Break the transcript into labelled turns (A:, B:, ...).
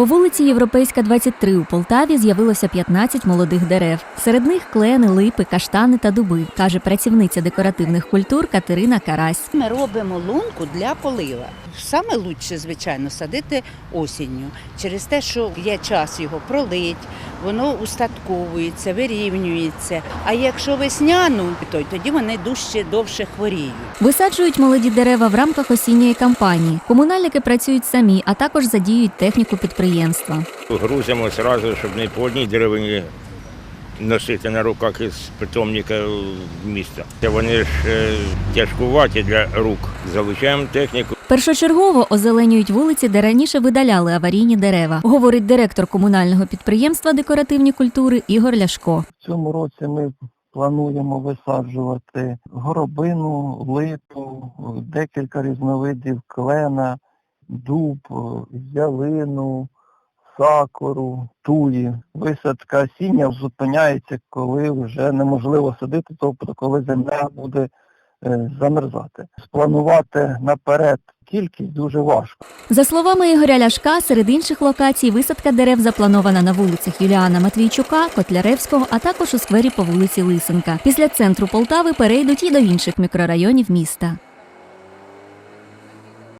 A: По вулиці Європейська, 23 у Полтаві з'явилося 15 молодих дерев. Серед них клени, липи, каштани та дуби, каже працівниця декоративних культур Катерина Карась.
B: Ми робимо лунку для полива. Саме лучше, звичайно, садити осінню через те, що є час його пролить, воно устатковується, вирівнюється. А якщо весняну, то тоді вони дужче довше хворіють.
A: Висаджують молоді дерева в рамках осінньої кампанії. Комунальники працюють самі, а також задіють техніку підприємства.
C: Грузимо одразу, щоб не по одній деревині носити на руках із питомника в місто. Це Вони ж е, тяжкуваті для рук. Залучаємо техніку.
A: Першочергово озеленюють вулиці, де раніше видаляли аварійні дерева, говорить директор комунального підприємства декоративні культури Ігор Ляшко.
D: В цьому році ми плануємо висаджувати горобину, липу, декілька різновидів клена, дуб, ялину, сакуру, туї. Висадка осіння зупиняється, коли вже неможливо садити, тобто коли земля буде е, замерзати. Спланувати наперед кількість дуже важко.
A: За словами Ігоря Ляшка, серед інших локацій висадка дерев запланована на вулицях Юліана Матвійчука, Котляревського, а також у сквері по вулиці Лисенка. Після центру Полтави перейдуть і до інших мікрорайонів міста.